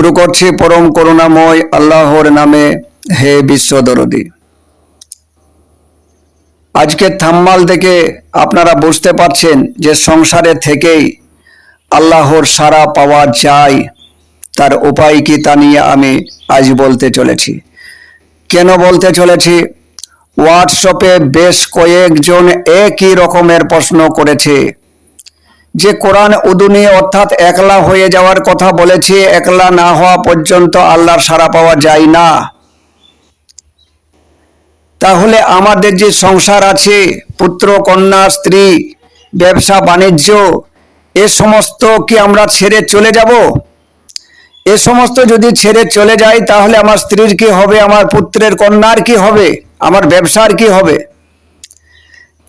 শুরু করছি পরম করুণাময় আল্লাহর নামে হে বিশ্ব দরদি। আজকে থাম্মাল থেকে আপনারা বুঝতে পারছেন যে সংসারে থেকেই আল্লাহর সারা পাওয়া যায়, তার উপায় কি তা নিয়ে আমি আজ বলতে চলেছি। কেন বলতে চলেছি? হোয়াটসঅ্যাপে বেশ কয়েকজন একই রকমের প্রশ্ন করেছে। যে কোরআন উদুনি অর্থাৎ একলা হয়ে যাওয়ার কথা বলেছে, একলা না হওয়া পর্যন্ত আল্লাহর সারা পাওয়া যায় না। তাহলে আমাদের যে সংসার আছে, পুত্র, কন্যা, স্ত্রী, ব্যবসা, বাণিজ্য, এ সমস্ত কি আমরা ছেড়ে চলে যাব? এ সমস্ত যদি ছেড়ে চলে যাই, তাহলে আমার স্ত্রীর কি হবে? আমার পুত্রের কন্যার কি হবে? আমার ব্যবসার কি হবে?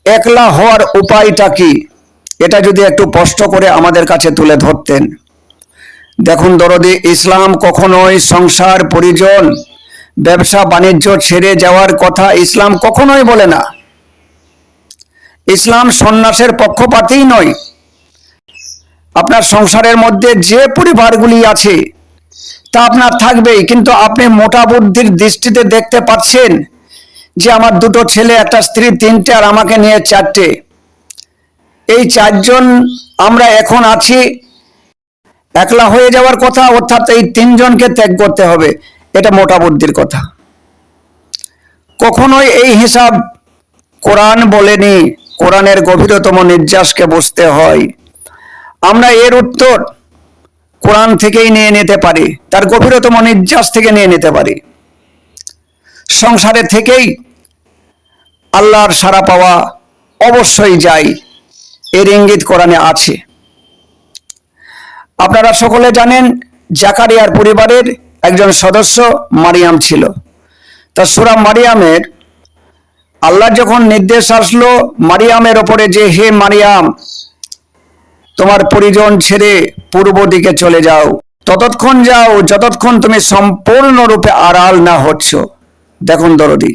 একলা হওয়ার উপায়টা কি? এটা যদি একটু স্পষ্ট করে আমাদের কাছে তুলে ধরতেন। দেখুন দরদি, ইসলাম কখনোই সংসার, পরিজন, ব্যবসা, বাণিজ্য ছেড়ে যাওয়ার কথা ইসলাম কখনোই বলে না। ইসলাম সন্ন্যাসের পক্ষপাতেই নয়। আপনার সংসারের মধ্যে যে পরিবারগুলি আছে, তা আপনার থাকবেই, কিন্তু আপনি মোটা বুদ্ধির দৃষ্টিতে দেখতে পাচ্ছেন যে আমার দুটো ছেলে, একটা স্ত্রী, তিনটে, আর আমাকে নিয়ে চারটে। এই চারজন আমরা এখন আছি। একলা হয়ে যাওয়ার কথা, অর্থাৎ এই তিনজনকে ত্যাগ করতে হবে। এটা মোটা বুদ্ধির কথা। কখনোই এই হিসাব কোরআন বলেনি। কোরআনের গভীরতম নির্যাসকে বুঝতে হয়। আমরা এর উত্তর কোরআন থেকেই নিয়ে নিতে পারি। তার গভীরতম নির্যাস থেকে নিয়ে নিতে পারি। সংসারে থেকেই আল্লাহর সারা পাওয়া অবশ্যই যায়। এর ইঙ্গিত কোরআনে আছে। আপনারা সকলে জানেন, জাকারিয়ার পরিবারের একজন সদস্য মারিয়াম ছিল। তা সুরা মারিয়ামের, আল্লাহ যখন নির্দেশ আসলো, মারিয়ামের ওপরে যে, হে মারিয়াম, তোমার পরিজন ছেড়ে পূর্ব দিকে চলে যাও। ততক্ষণ যাও, যতক্ষণ তুমি সম্পূর্ণরূপে আড়াল না হচ্ছ। দেখুন দরদি,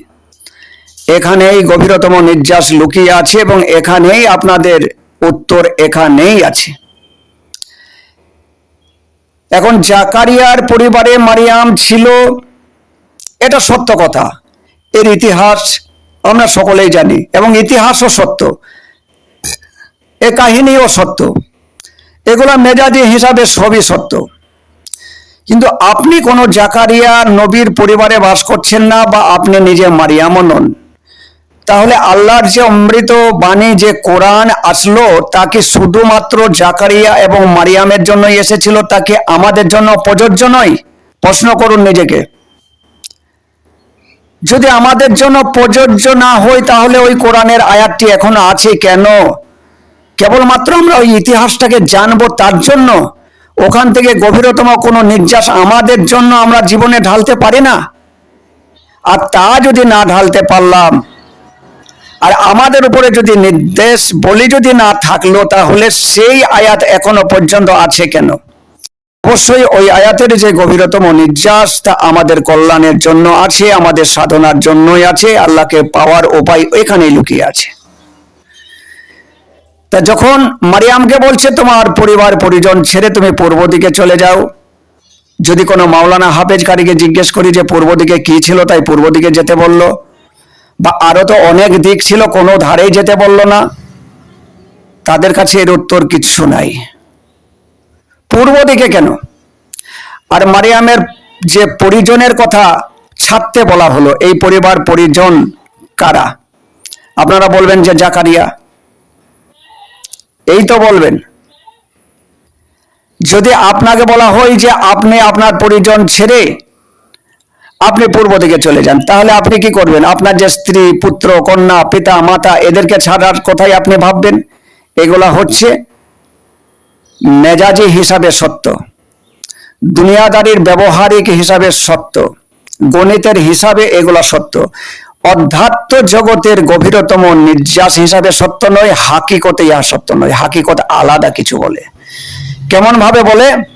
এখানেই গভীরতম নির্যাস লুকিয়ে আছে এবং এখানেই আপনাদের উত্তর এখানেই আছে। এখন জাকারিয়ার পরিবারে মারিয়াম ছিল, এটা সত্য কথা। এর ইতিহাস আমরা সকলেই জানি এবং ইতিহাসও সত্য। এ কাহিনীও সত্য। এগুলা মেজাজি হিসাবে সবই সত্য। কিন্তু আপনি কোনো জাকারিয়া নবীর পরিবারে বাস করছেন না বা আপনি নিজে মারিয়ামও নন। তাহলে আল্লাহর যে অমৃত বাণী, যে কোরআন আসলো, তাকে শুধুমাত্র জাকারিয়া এবং মারিয়ামের জন্যই এসেছিল? তাকে আমাদের জন্য প্রযোজ্য নয়? প্রশ্ন করুন নিজেকে। যদি আমাদের জন্য প্রযোজ্য না হয়, তাহলে ওই কোরআনের আয়াতটি এখনও আছে কেন? কেবলমাত্র আমরা ওই ইতিহাসটাকে জানব তার জন্য? ওখান থেকে গভীরতম কোনো নির্যাস আমাদের জন্য আমরা জীবনে ঢালতে পারি না? আর তা যদি না ঢালতে পারলাম আর আমাদের উপরে যদি নির্দেশ বলি যদি না থাকল, তাহলে সেই আয়াত এখনও পর্যন্ত আছে কেন? অবশ্যই ওই আয়াতের যে গভীরতম নির্যাস তা আমাদের কল্যাণের জন্য আছে, আমাদের সাধনার জন্যই আছে, আল্লাহকে পাওয়ার উপায় এখানেই লুকিয়ে আছে। তা যখন মারিয়ামকে বলছে, তোমার পরিবার, পরিজন ছেড়ে তুমি পূর্ব দিকে চলে যাও। যদি কোনো মাওলানা হাফেজ কারিকে জিজ্ঞেস করি যে, পূর্ব দিকে কি ছিল? তাই পূর্ব দিকে যেতে বলল। বা আরও তো অনেক দিক ছিল, কোনো ধারেই যেতে বলল না। তাদের কাছে এর উত্তর কিচ্ছু নাই। পূর্ব দিকে কেন? আর মারিয়ামের যে পরিজনের কথা ছাড়তে বলা হলো, এই পরিবার পরিজন কারা? আপনারা বলবেন যে জাকারিয়া। এই তো বলবেন। যদি আপনাকে বলা হয় যে আপনি আপনার পরিজন ছেড়ে আপনি পূর্ব দিকে চলে যান। তাহলে আপনি কি করবেন? আপনার যে স্ত্রী, পুত্র, কন্যা, পিতা, মাতা, এদেরকে ছাড়ার কথাই আপনি ভাববেন? এগুলা হচ্ছে মেজাজি হিসাবে সত্য। দুনিয়াদারির ব্যবহারিক হিসাবে সত্য। গণিতের হিসাবে এগুলা সত্য। অধ্যাত্ম জগতের গভীরতম নির্যাস হিসাবে সত্য নয়, হাকিকতে ইহা সত্য নয়। হাকিকত আলাদা কিছু বলে। কেমন ভাবে বলে?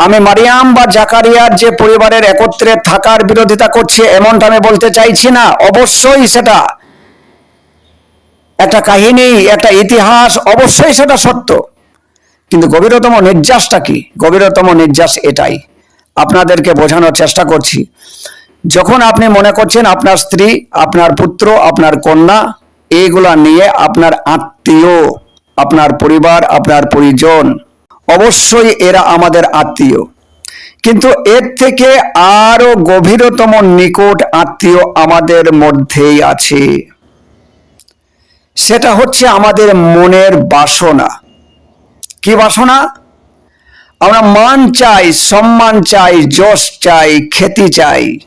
আমি মারিয়াম বা জাকারিয়ার যে পরিবারের একত্রে থাকার বিরোধিতা করছে, এমনটা আমি বলতে চাইছি না। অবশ্যই সেটা একটা কাহিনী, একটা ইতিহাস, অবশ্যই সেটা সত্য। কিন্তু গভীরতম নির্যাসটা কি? গভীরতম নির্যাস এটাই। আপনাদেরকে বোঝানোর চেষ্টা করছি। যখন আপনি মনে করছেন আপনার স্ত্রী, আপনার পুত্র, আপনার কন্যা, এইগুলা নিয়ে আপনার আত্মীয়, আপনার পরিবার, আপনার পরিজন অবশ্যই এরা আমাদের আত্মীয়। কিন্তু এর থেকে আরও গভীরতম নিকট আত্মীয় আমাদের মধ্যেই আছে। সেটা হচ্ছে আমাদের মনের বাসনা। কি বাসনা? আমরা মান চাই, সম্মান চাই, যশ চাই, খ্যাতি চাই।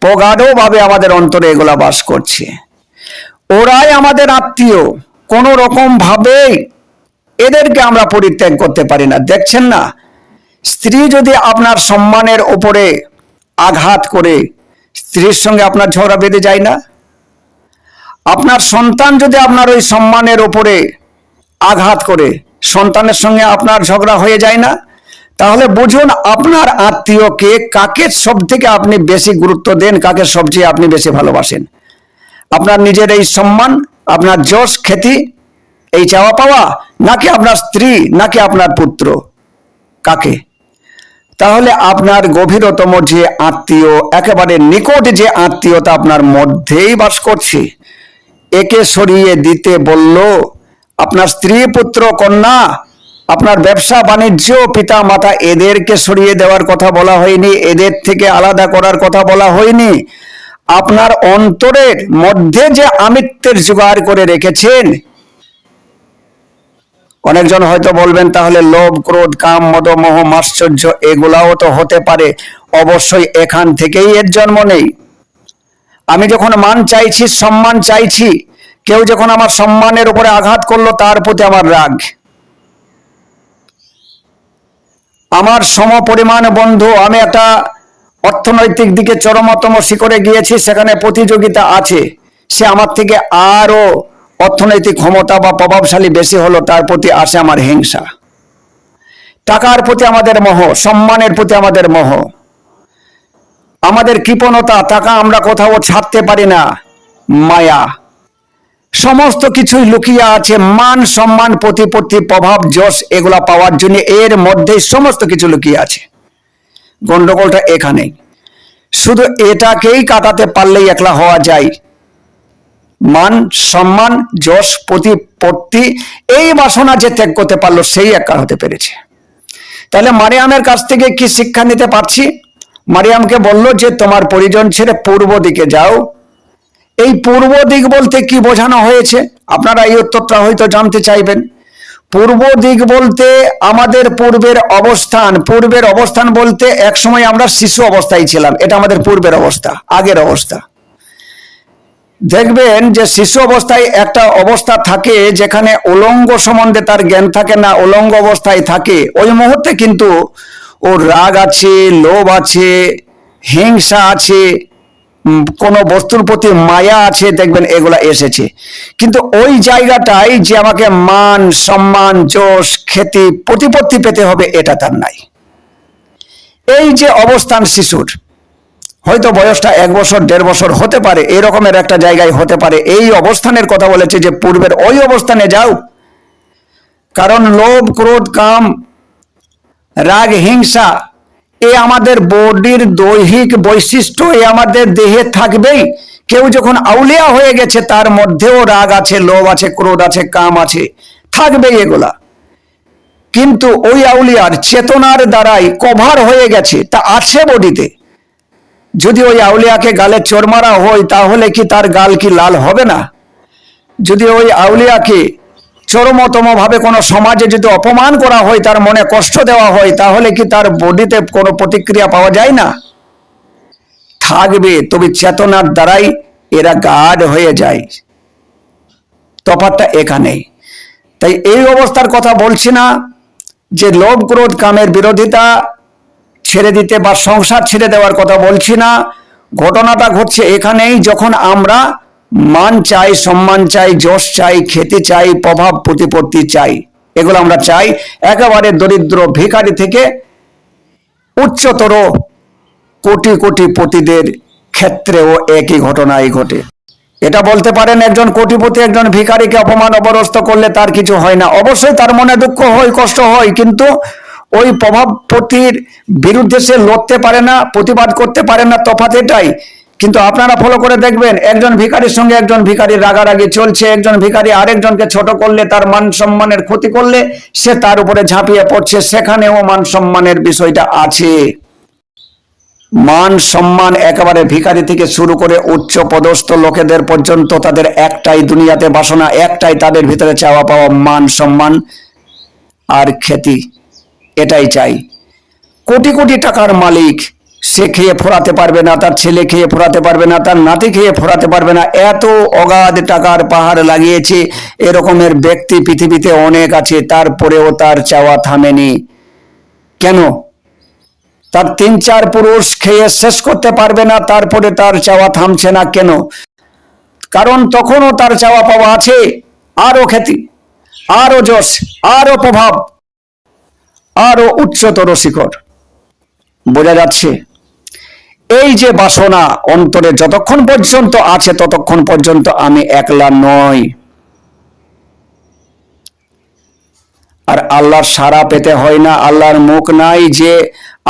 প্রগাঢ়ভাবে আমাদের অন্তরে এগুলা বাস করছে। ওরাই আমাদের আত্মীয়। কোন রকম ভাবে এদেরকে আমরা পরিত্যাগ করতে পারি না। দেখছেন না? স্ত্রী যদি আপনার সম্মানের ওপরে আঘাত করে স্ত্রীর সঙ্গে আপনার ঝগড়া বেঁধে যায় না? আপনার সন্তান যদি আপনার ওই সম্মানের ওপরে আঘাত করে সন্তানের সঙ্গে আপনার ঝগড়া হয়ে যায় না? তাহলে বুঝুন আপনার আত্মীয়কে কাকে সব থেকে আপনি বেশি গুরুত্ব দেন, কাকে সবচেয়ে আপনি বেশি ভালোবাসেন? আপনার নিজের এই সম্মান, আপনার যশ, খ্যাতি এই চাওয়া পাওয়া নাকি আপনার স্ত্রী, নাকি আপনার পুত্র? কাকে? তাহলে আপনার গভীরতম যে আত্মীয়, একেবারে নিকট যে আত্মীয়তা আপনার মধ্যেই বাস করছে, একে সরিয়ে দিতে বলল, আপনার স্ত্রী, পুত্র, কন্যা, আপনার ব্যবসা, বাণিজ্য পিতা মাতা এদেরকে সরিয়ে দেওয়ার কথা বলা হয়নি, এদের থেকে আলাদা করার কথা বলা হয়নি। আপনার অন্তরের মধ্যে যে আমিত্বের জোগাড় করে রেখেছেন অনেকজন হয়তো বলবেন, তাহলে লোভ, ক্রোধ, কাম মদ মোহ মাশ্চর্য, এগুলাও তো হতে পারে। অবশ্যই এখান থেকেই এর জন্ম নেই। আমি যখন মান চাইছি, সম্মান চাইছি, কেউ যখন আমার সম্মানের উপরে আঘাত করল, তার প্রতি আমার রাগ। আমার সম পরিমাণ বন্ধু, আমি একটা অর্থনৈতিক দিকে চরমতম শিখরে গিয়েছি, সেখানে প্রতিযোগিতা আছে। সে আমার থেকে আরও অর্থনৈতিক ক্ষমতা বা প্রভাবশালী বেশি হলো, তার প্রতি আসে আমার হিংসা। টাকার প্রতি আমাদের মোহ, সম্মানের প্রতি আমাদের মোহ। আমাদের কৃপণতা, টাকা আমরা কোথাও ছাড়তে পারি না, মায়া। সমস্ত কিছুই লুকিয়ে আছে, মান, সম্মান, প্রতিপত্তি, প্রভাব, যশ, এগুলা পাওয়ার জন্য এর মধ্যেই সমস্ত কিছু লুকিয়ে আছে। গন্ডগোলটা এখানেই। শুধু এটাকেই কাটাতে পারলেই একলা হওয়া যায়। মান, সম্মান, যশ প্রতিপত্তি এই বাসনা যে ত্যাগ করতে পারল, সেই একা হতে পেরেছে। তাহলে মারিয়ামের কাছ থেকে কি শিক্ষা নিতে পারছি? মারিয়ামকে বলল যে, তোমার পরিজন ছেড়ে পূর্ব দিকে যাও। এই পূর্ব দিক বলতে কি বোঝানো হয়েছে? আপনারা এই উত্তরটা হয়তো জানতে চাইবেন। পূর্ব দিক বলতে আমাদের পূর্বের অবস্থান। পূর্বের অবস্থান বলতে এক সময় আমরা শিশু অবস্থায় ছিলাম। এটা আমাদের পূর্বের অবস্থা, আগের অবস্থা। দেখবেন যে শিশু অবস্থায় একটা অবস্থা থাকে যেখানে উলঙ্গ সম্বন্ধে তার জ্ঞান থাকে না, উলঙ্গ অবস্থায় থাকে। ওই মুহূর্তে কিন্তু ওর রাগ আছে, লোভ আছে, হিংসা আছে কোনো বস্তুর প্রতি মায়া আছে, দেখবেন এগুলা এসেছে। কিন্তু ওই জায়গাটাই যে আমাকে মান, সম্মান, যশ, খ্যাতি, প্রতিপত্তি পেতে হবে, এটা তার নাই। এই যে অবস্থান শিশুর হয়তো বয়সটা এক বছর, দেড় বছর হতে পারে, এরকমের একটা জায়গায় হতে পারে। এই অবস্থানের কথা বলেছে যে পূর্বের ওই অবস্থানে যাও। কারণ লোভ, ক্রোধ, কাম, রাগ, হিংসা, এ আমাদের বডির দৈহিক বৈশিষ্ট্য, এ আমাদের দেহে থাকবেই। কেউ যখন আউলিয়া হয়ে গেছে, তার মধ্যেও রাগ আছে, লোভ আছে, ক্রোধ আছে, কাম আছে। থাকবেই এগুলা। কিন্তু ওই আউলিয়ার চেতনার দ্বারাই কভার হয়ে গেছে, তা আছে বডিতে। যদি ওই আউলিয়াকে গালে চোর মারা হয়, তাহলে কি তার গাল কি লাল হবে না? যদি ওই আউলিয়াকে চরমতম ভাবে কোনো সমাজে যদি অপমান করা হয়, তার মনে কষ্ট দেওয়া হয়, তাহলে কি তার বডিতে কোনো প্রতিক্রিয়া পাওয়া যায় না? থাকবে, তবে চেতনার দ্বারাই এরা গাঢ় হয়ে যায়। তফাৎটা এখানেই তাই এই অবস্থার কথা বলছি না যে লোভ ক্রোধ কামের বিরোধিতা ছেড়ে দিতে বা সংসার ছেড়ে দেওয়ার কথা বলছি না। ঘটনাটা ঘটছে এখানেই যখন আমরা মান চাই, সম্মান চাই, যশ চাই খেতে চাই, প্রভাব, প্রতিপত্তি চাই, এগুলো আমরা চাই। একেবারে দরিদ্র ভিখারি থেকে উচ্চতর কোটি কোটি পতিদের ক্ষেত্রেও একই ঘটনাই ঘটে। এটা বলতে পারেন একজন কোটিপতি একজন ভিখারিকে অপমান অপরস্ত করলে তার কিছু হয় না। অবশ্যই তার মনে দুঃখ হয়, কষ্ট হয়, কিন্তু ওই প্রভাবপতির বিরুদ্ধে সে লড়তে পারে না, প্রতিবাদ করতে পারে না, তফাৎ এটাই। কিন্তু আপনারা ফলো করে দেখবেন, একজন ভিখারির সঙ্গে একজন ভিখারি রাগারাগি চলছে, একজন ভিখারি আরেকজনকে ছোট করলে তার মান সম্মানের ক্ষতি করলে সে তার উপরে ঝাঁপিয়ে পড়ছে। সেখানেও মান সম্মানের বিষয়টা আছে। মান সম্মান একেবারে ভিকারি থেকে শুরু করে উচ্চ পদস্থ লোকেদের পর্যন্ত তাদের একটাই দুনিয়াতে বাসনা, একটাই তাদের ভিতরে চাওয়া পাওয়া মান সম্মান আর খ্যাতি এটাই চাই। কোটি কোটি টাকার মালিক সে খেয়ে ফোরাতে পারবে না, তার ছেলে খেয়ে ফোরাতে পারবে না, তার নাতি খেয়ে ফোরাতে পারবে না। এত অগাধ টাকার পাহাড় লাগিয়েছে, এরকমের ব্যক্তি পৃথিবীতে অনেক আছে, তারপরেও তার চাওয়া থামেনি। কেন? তার তিন চার পুরুষ খেয়ে শেষ করতে পারবে না, তারপরে তার চাওয়া থামছে না কেন? কারণ তখনও তার চাওয়া পাওয়া আছে আরও খ্যাতি আরও যশ আরও প্রভাব। আরও উচ্চতর শিখর। বোঝা যাচ্ছে, এই যে বাসনা অন্তরে যতক্ষণ পর্যন্ত আছে ততক্ষণ পর্যন্ত আমি একলা নই। আর আল্লাহর সারা পেতে হয় না, আল্লাহর মুখ নাই যে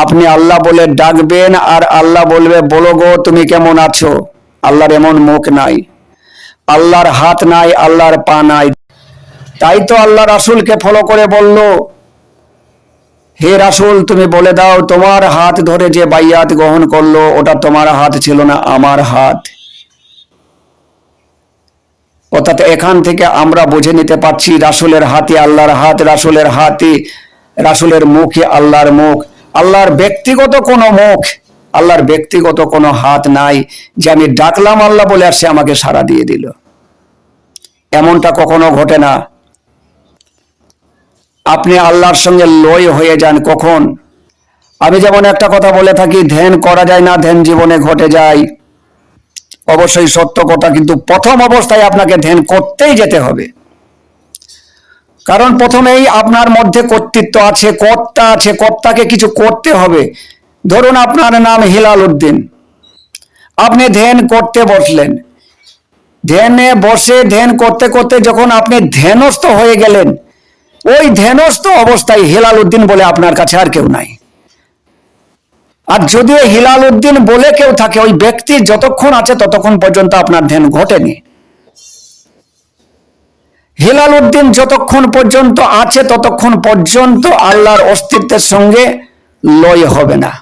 আপনি আল্লাহ বলে ডাকবেন আর আল্লাহ বলবে, বলো গো, তুমি কেমন আছো? আল্লাহর এমন মুখ নাই। আল্লাহর হাত নাই, আল্লাহর পা নাই। তাই তো আল্লাহ রাসূলকে ফলো করে বলল হে রাসূল, তুমি বলে দাও, তোমার হাত ধরে যে বাইয়াত গ্রহণ করল, ওটা তোমার হাত ছিল না আমার হাত। অর্থাৎ এখান থেকে আমরা বুঝে নিতে পারছি, রাসূলের হাতে আল্লাহর হাত, রাসুলের হাতে, রাসূলের মুখে আল্লাহর মুখ। আল্লাহর ব্যক্তিগত কোনো মুখ, আল্লাহর ব্যক্তিগত কোনো হাত নাই, যে আমি ডাকলাম আল্লাহ বলে আর সে আমাকে সাড়া দিয়ে দিল। এমনটা কখনো ঘটে না। আপনি আল্লাহর সঙ্গে লয় হয়ে যান কখন? আমি যেমন একটা কথা বলে থাকি, ধ্যান করা যায় না, ধ্যান জীবনে ঘটে যায়। অবশ্যই সত্য কথা, কিন্তু প্রথম অবস্থায় আপনাকে ধ্যান করতেই যেতে হবে। কারণ প্রথমেই আপনার মধ্যে কর্তৃত্ব আছে, কর্তা আছে, কর্তাকে কিছু করতে হবে। ধরুন আপনার নাম হিলাল উদ্দিন। আপনি ধ্যান করতে বসলেন। ধ্যানে বসে ধ্যান করতে করতে যখন আপনি ধ্যানস্থ হয়ে গেলেন ওই ধ্যানস্থ অবস্থায় হিলাল উদ্দিন বলে আপনার কাছে আর কেউ নাই। আর যদিও হিলাল উদ্দিন বলে কেউ থাকে, ওই ব্যক্তি যতক্ষণ আছে ততক্ষণ পর্যন্ত আপনার ধ্যান ঘটেনি। হিলাল উদ্দিন যতক্ষণ পর্যন্ত আছে ততক্ষণ পর্যন্ত আল্লাহর অস্তিত্বের সঙ্গে লয় হবে না।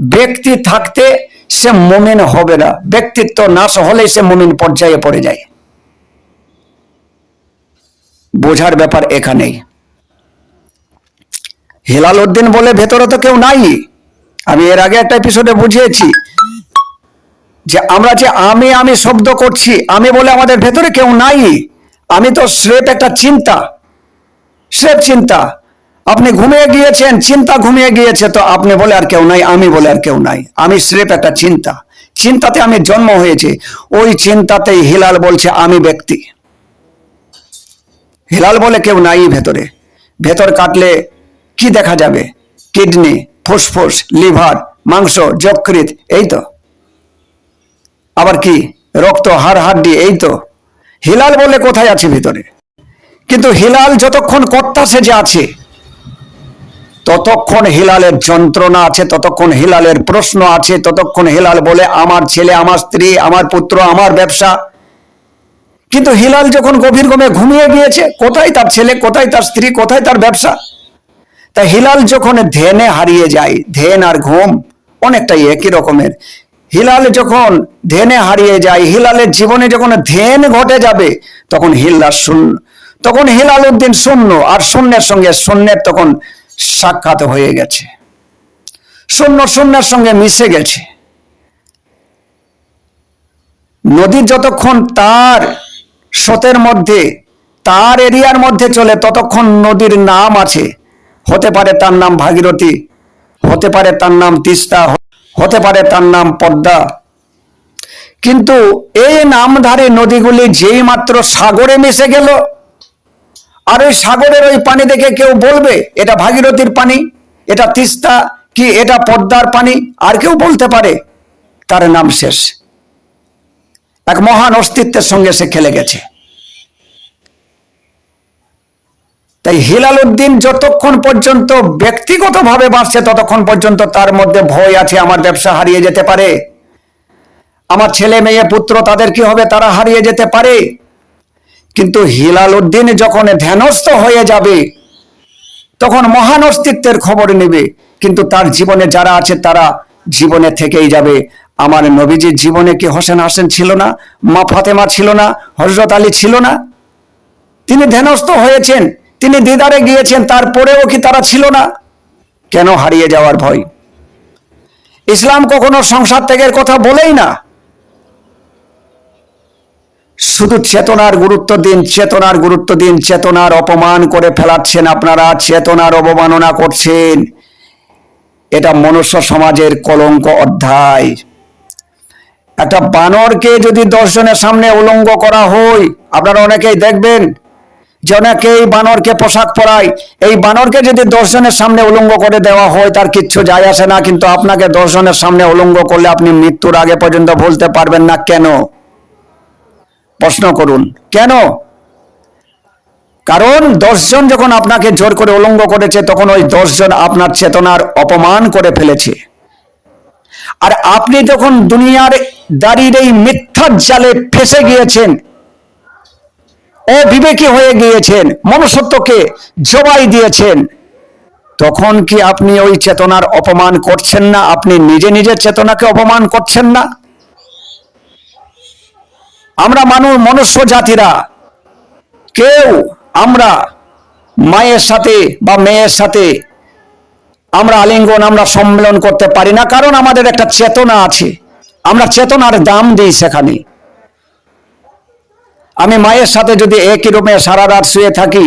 ব্যক্তি থাকতে সে মুমিন হবে না। ব্যক্তিত্ব নাশ হলে সে মুমিন পর্যায়ে পড়ে যায়। বোঝার ব্যাপার এখানেই হেলাল উদ্দিন বলে, ভেতরে তো কেউ নাই। আমি এর আগে একটা এপিসোডে বুঝিয়েছি যে, আমরা যে আমি আমি শব্দ করছি, আমি বলে আমাদের ভেতরে কেউ নাই। আমি তো স্রেফ একটা চিন্তা, স্রেফ চিন্তা। আপনি ঘুমিয়ে গিয়েছেন, চিন্তা ঘুমিয়ে গিয়েছে, তো আপনি বলে আর কেউ নাই, আমি বলে আর কেউ নাই। আমি স্রেফ একটা চিন্তা। চিন্তাতে আমি জন্ম হয়েছে। ওই চিন্তাতেই হিলাল বলছে, আমি ব্যক্তি। হিলাল বলে কেউ নাই ভেতরে। ভেতর কাটলে কি দেখা যাবে? কিডনি, ফুসফুস, লিভার, মাংস যকৃত এই তো। আবার কি? রক্ত, হাড়, হাড্ডি, এই তো। হিলাল বলে কোথায় আছে ভিতরে? কিন্তু হিলাল যতক্ষণ কর্তা সেজে আছে, ততক্ষণ হিলালের যন্ত্রণা আছে, ততক্ষণ হিলালের প্রশ্ন আছে, ততক্ষণ হিলাল বলে, আমার ছেলে, আমার স্ত্রী, আমার পুত্র, আমার ব্যবসা কিন্তু হিলাল যখন গভীর ঘুমে ঘুমিয়ে গিয়েছে, কোথায় তার ছেলে, কোথায় তার স্ত্রী, কোথায় তার ব্যবসা? তা হিলাল যখন ধ্যানে হারিয়ে যায়, ধ্যান আর ঘুম অনেকটাই একই রকমের। হিলাল যখন ধ্যানে হারিয়ে যায়, হিলালের জীবনে যখন ধ্যান ঘটে যাবে, তখন হিল্লার শূন্য, তখন হিলাল উদ্দিন শূন্য, আর শূন্যের সঙ্গে শূন্যের তখন সাক্ষাৎ হয়ে গেছে। শূন্য, শূন্যের সঙ্গে মিশে গেছে। নদী যতক্ষণ তার স্রোতের মধ্যে, তার এরিয়ার মধ্যে চলে ততক্ষণ নদীর নাম আছে। হতে পারে তার নাম ভাগীরথী, হতে পারে তার নাম তিস্তা, হতে পারে তার নাম পদ্মা। কিন্তু এই নামধারী নদীগুলি যেই মাত্র সাগরে মিশে গেল, আর ওই সাগরের ওই পানি দেখে কেউ বলবে, এটা ভাগীরথীর পানি, এটা তিস্তা কি এটা পদ্মার পানি? আর কেউ বলতে পারে, তার নাম শেষ। এক মহান অস্তিত্বের সঙ্গে সে খেলে গেছে। তাই হিলাল উদ্দিন যতক্ষণ পর্যন্ত ব্যক্তিগতভাবে বাঁচছে, ততক্ষণ পর্যন্ত তার মধ্যে ভয় আছে, আমার ব্যবসা হারিয়ে যেতে পারে। আমার ছেলে, মেয়ে, পুত্র, তাদের কি হবে? তারা হারিয়ে যেতে পারে। কিন্তু হিলাল উদ্দিন যখন ধ্যানস্থ হয়ে যাবে, তখন মহান অস্তিত্বের খবর নেবে। কিন্তু তার জীবনে যারা আছে, তারা জীবনে থেকেই যাবে। আমার নবীজির জীবনে কি হোসেন হাসেন ছিল না? মা ফাতেমা ছিল না? হজরত আলী ছিল না? তিনি ধ্যানস্থ হয়েছেন, তিনি দিদারে গিয়েছেন, তারপরেও কি তারা ছিল না? কেন হারিয়ে যাওয়ার ভয়? ইসলাম কখনো সংসার ত্যাগের কথা বলেই না। শুধু চেতনার গুরুত্ব দিন, চেতনার গুরুত্ব দিন, চেতনার অপমান করে ফেলাচ্ছেন আপনারা, চেতনার অবমাননা করছেন। এটা মনুষ্য সমাজের কলঙ্ক অধ্যায়। একটা বানরকে যদি দশজনের সামনে উলঙ্গ করা হয়, আপনারা অনেকেই দেখবেন যে অনেকেই বানরকে পোশাক পরায়। এই বানরকে যদি দশজনের সামনে উলঙ্গ করে দেওয়া হয়, তার কিচ্ছু যায় আসে না, কিন্তু আপনাকে দশজনের সামনে উলঙ্গ করলে আপনি মৃত্যুর আগে পর্যন্ত বলতে পারবেন না কেন? প্রশ্ন করুন, কেন? কারণ দশজন যখন আপনাকে জোর করে উলঙ্গ করেছে, তখন ওই দশজন আপনার চেতনার অপমান করে ফেলেছে। আর আপনি যখন দুনিয়ার দাঁড়িয়ে এই মিথ্যার জালে ফেসে গিয়েছেন। অবিবেকী হয়ে গিয়েছেন, মনুষ্যত্বকে জবাই দিয়েছেন। তখন কি আপনি ওই চেতনার অপমান করছেন না? আপনি নিজে নিজের চেতনাকে অপমান করছেন না? আমরা মানুষ, মনুষ্য জাতিরা, কেউ আমরা মায়ের সাথে বা মেয়ের সাথে আমরা আলিঙ্গন, আমরা সম্মেলন করতে পারি না, কারণ আমাদের একটা চেতনা আছে। আমরা চেতনার দাম দিই সেখানে। আমি মায়ের সাথে যদি একই রুমে সারা রাত শুয়ে থাকি,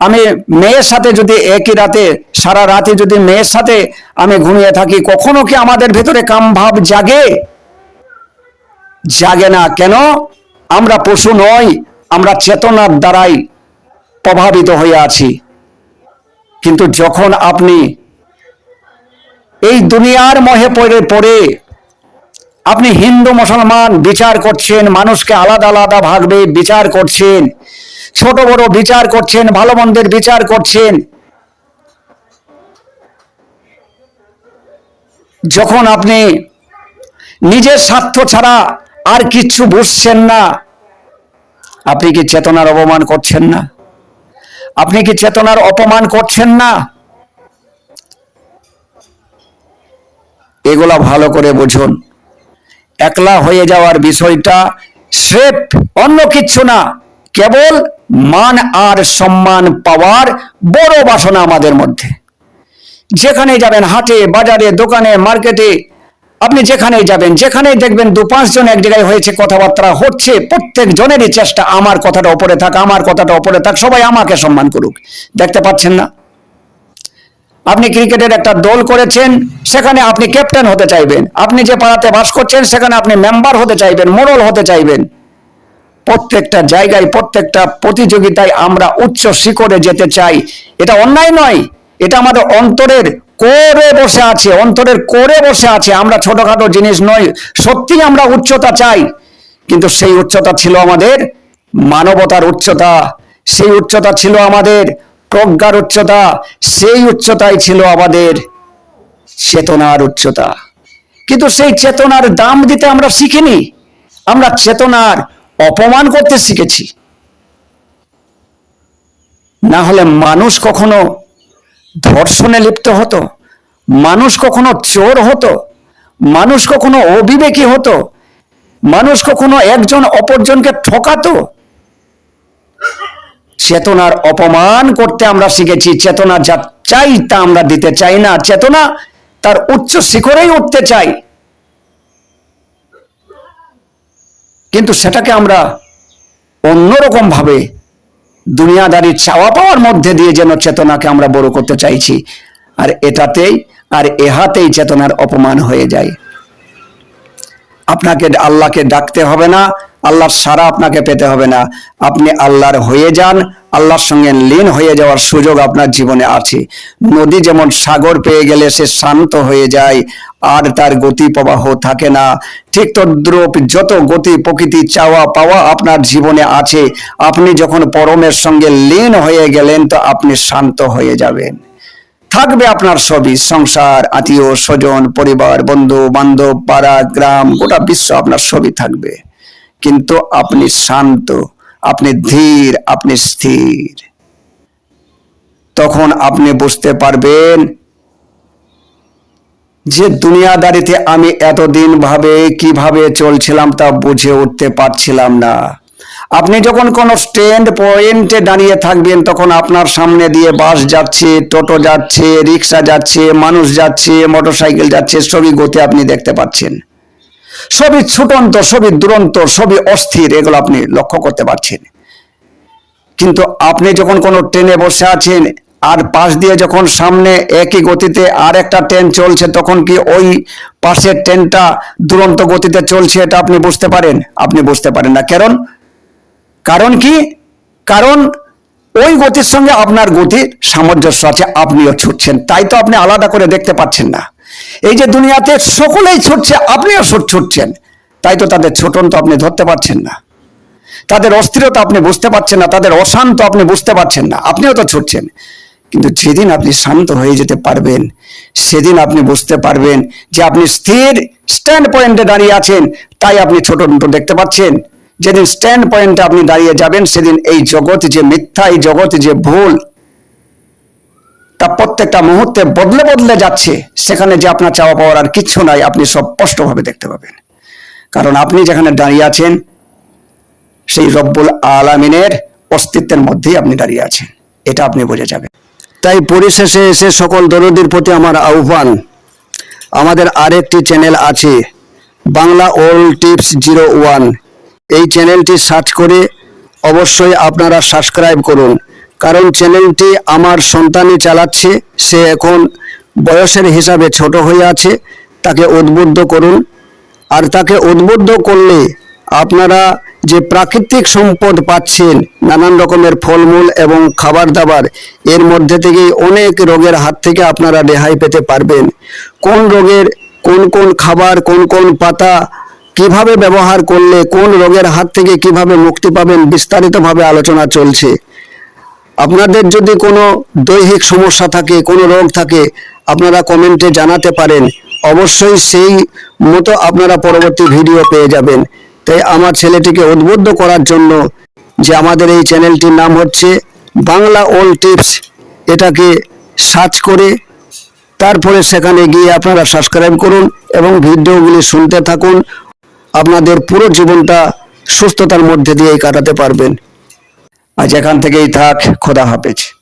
আমি মেয়ের সাথে যদি একই রাতে, সারা রাতে যদি মেয়ের সাথে আমি ঘুমিয়ে থাকি, কখনো কি আমাদের ভেতরে কাম ভাব জাগে? জাগে না। কেন? আমরা পশু নই, আমরা চেতনার দ্বারাই প্রভাবিত হয়ে আছি। কিন্তু যখন আপনি এই দুনিয়ার মহে পড়ে পড়ে আপনি হিন্দু, মুসলমান বিচার করছেন, মানুষকে আলাদা আলাদা ভাবে বিচার করছেন, ছোট বড় বিচার করছেন, ভালো মন্দের বিচার করছেন। যখন আপনি নিজের স্বার্থ ছাড়া আর কিচ্ছু বুঝছেন না, আপনি কি চেতনার অপমান করছেন না? আপনি কি চেতনার অপমান করছেন না? এগুলা ভালো করে বুঝুন। একলা হয়ে যাওয়ার বিষয়টা স্রেফ অন্য কিচ্ছু না। কেবল মান আর সম্মান পাওয়ার বড় বাসনা আমাদের মধ্যে। যেখানে যাবেন, হাটে, বাজারে, দোকানে, মার্কেটে, আপনি যেখানেই যাবেন, যেখানেই দেখবেন দু পাঁচজন এক জায়গায় হয়েছে, কথাবার্তা হচ্ছে প্রত্যেক জনেরই চেষ্টা আমার কথাটা ওপরে থাক, আমার কথাটা ওপরে থাক, সবাই আমাকে সম্মান করুক। দেখতে পাচ্ছেন না? আপনি ক্রিকেটের একটা দল করেছেন, সেখানে আপনি ক্যাপ্টেন হতে চাইবেন। আপনি যে পাড়াতে বাস করছেন, সেখানে আপনি মেম্বার হতে চাইবেন মোড়ল হতে চাইবেন। প্রত্যেকটা জায়গায়, প্রত্যেকটা প্রতিযোগিতায় আমরা উচ্চ শিখরে যেতে চাই। এটা অন্যায় নয়, এটা আমাদের অন্তরের করে বসে আছে, অন্তরের করে বসে আছে। আমরা ছোটখাটো জিনিস নয়, সত্যি আমরা উচ্চতা চাই। কিন্তু সেই উচ্চতা ছিল আমাদের মানবতার উচ্চতা। সেই উচ্চতা ছিল আমাদের প্রজ্ঞার উচ্চতা, সেই উচ্চতাই ছিল আমাদের চেতনার উচ্চতা। কিন্তু সেই চেতনার দাম দিতে আমরা শিখিনি। আমরা চেতনার অপমান করতে শিখেছি। না হলে মানুষ কখনো ধর্ষণে লিপ্ত হতো, মানুষ কখনো চোর হতো, মানুষ কখনো অবিবেকী হতো, মানুষ কখনো একজন অপরজনকে ঠকাতো চেতনার অপমান করতে আমরা শিখেছি। চেতনা যা চাই তা আমরা দিতে চাই না। চেতনা তার উচ্চ শিখরেই উঠতে চাই। কিন্তু সেটাকে আমরা অন্যরকম ভাবে দুনিয়াদারি চাওয়া পাওয়ার মধ্যে দিয়ে যেন চেতনাকে আমরা বড় করতে চাইছি। আর এটাতেই, আর এহাতেই চেতনার অপমান হয়ে যায়। আপনাকে, আল্লাহকে ডাকতে হবে না। আল্লাহর সারা আপনাকে পেতে হবে না। আপনি আল্লাহর হয়ে যান, আল্লাহর সঙ্গে লীন হয়ে যাওয়ার সুযোগ আপনার জীবনে আছে। নদী যেমন সাগর পেয়ে গেলে সে শান্ত হয়ে যায়, আর তার গতি প্রবাহ থাকে না। ঠিক তদ্রুপ যত গতি, প্রকৃতি, চাওয়া, পাওয়া আপনার জীবনে আছে, আপনি যখন পরমের সঙ্গে লীন হয়ে গেলেন, তো আপনি শান্ত হয়ে যাবেন। থাকবে আপনার সবই, সংসার, আত্মীয়, স্বজন, পরিবার, বন্ধু, বান্ধব, পাড়া, গ্রাম, গোটা বিশ্ব আপনার সবই থাকবে। কিন্তু আপনি শান্ত, আপনি ধীর, আপনি স্থির। তখন আপনি বুঝতে পারবেন যে দুনিয়াদারিতে আমি এতদিন ভাবে কীভাবে চলছিলাম তা বুঝে উঠতে পারছিলাম না। আপনি যখন কোনো স্ট্যান্ড পয়েন্টে দাঁড়িয়ে থাকবেন, তখন আপনার সামনে দিয়ে বাস যাচ্ছে, টোটো যাচ্ছে, রিক্সা যাচ্ছে, মানুষ যাচ্ছে, মোটরসাইকেল যাচ্ছে সবই গতি আপনি দেখতে পাচ্ছেন। সবই ছুটন্ত, সবই দুরন্ত, সবই অস্থির, এগুলো আপনি লক্ষ্য করতে পারছেন। কিন্তু আপনি যখন কোনো ট্রেনে বসে আছেন, আর পাশ দিয়ে যখন সামনে একই গতিতে আর একটা ট্রেন চলছে, তখন কি ওই পাশের ট্রেনটা দুরন্ত গতিতে চলছে, এটা আপনি বুঝতে পারেন? আপনি বুঝতে পারেন না। কারণ কারণ কি? কারণ ওই গতির সঙ্গে আপনার গতির সামঞ্জস্য আছে, আপনিও ছুটছেন। তাই তো আপনি আলাদা করে দেখতে পাচ্ছেন না। এই যে দুনিয়াতে সকলেই ছুটছে, আপনিও ছুট ছুটছেন। তাই তো তাদের ছোটন তো আপনি ধরতে পারছেন না। তাদের অস্থিরতা আপনি বুঝতে পারছেন না, তাদের অশান্ত আপনি বুঝতে পারছেন না, আপনিও তো ছুটছেন। কিন্তু যেদিন আপনি শান্ত হয়ে যেতে পারবেন, সেদিন আপনি বুঝতে পারবেন যে আপনি স্থির স্ট্যান্ড পয়েন্টে দাঁড়িয়ে আছেন, তাই আপনি ছোট দেখতে পাচ্ছেন। যেদিন স্ট্যান্ড পয়েন্টে আপনি দাঁড়িয়ে যাবেন, সেদিন এই জগৎ যে মিথ্যা, এই জগৎ যে ভুল তা প্রত্যেকটা মুহূর্তে বদলে বদলে যাচ্ছে। সেখানে যে আপনার চাওয়া পাওয়ার আর কিচ্ছু নাই, আপনি সব স্পষ্টভাবে দেখতে পাবেন। কারণ আপনি যেখানে দাঁড়িয়ে আছেন, সেই রব্বুল আলামিনের অস্তিত্বের মধ্যেই আপনি দাঁড়িয়ে আছেন। এটা আপনি বুঝে যাবেন। তাই পরিশেষে এসে সকল দরদির প্রতি আমার আহ্বান। আমাদের আরেকটি চ্যানেল আছে, বাংলা ওল টিপস জিরো ওয়ান। এই চ্যানেলটি সার্চ করে অবশ্যই আপনারা সাবস্ক্রাইব করুন। কারণ চ্যানেলটি আমার সন্তানই চালাচ্ছে, সে এখন বয়সের হিসাবে ছোট হয়ে আছে, তাকে উদ্বুদ্ধ করুন। আর তাকে উদ্বুদ্ধ করলে আপনারা যে প্রাকৃতিক সম্পদ পাচ্ছেন, নানান রকমের ফলমূল এবং খাবার দাবার এর মধ্যে থেকেই অনেক রোগের হাত থেকে আপনারা রেহাই পেতে পারবেন। কোন রোগের, কোন কোন খাবার, কোন কোন পাতা কীভাবে ব্যবহার করলে, কোন রোগের হাত থেকে কীভাবে মুক্তি পাবেন, বিস্তারিতভাবে আলোচনা চলছে। আপনাদের যদি কোনো দৈহিক সমস্যা থাকে, কোনো রোগ থাকে, আপনারা কমেন্টে জানাতে পারেন। অবশ্যই সেই মতো আপনারা পরবর্তী ভিডিও পেয়ে যাবেন। তাই আমার ছেলেটিকে উদ্বুদ্ধ করার জন্য যে আমাদের এই চ্যানেলটির নাম হচ্ছে বাংলা ওল টিপস। এটাকে সার্চ করে তারপরে সেখানে গিয়ে আপনারা সাবস্ক্রাইব করুন এবং ভিডিওগুলি শুনতে থাকুন। আপনাদের পুরো জীবনটা সুস্থতার মধ্যে দিয়েই কাটাতে পারবেন। আজ এখান থেকেই থাক খোদা হাফেজ।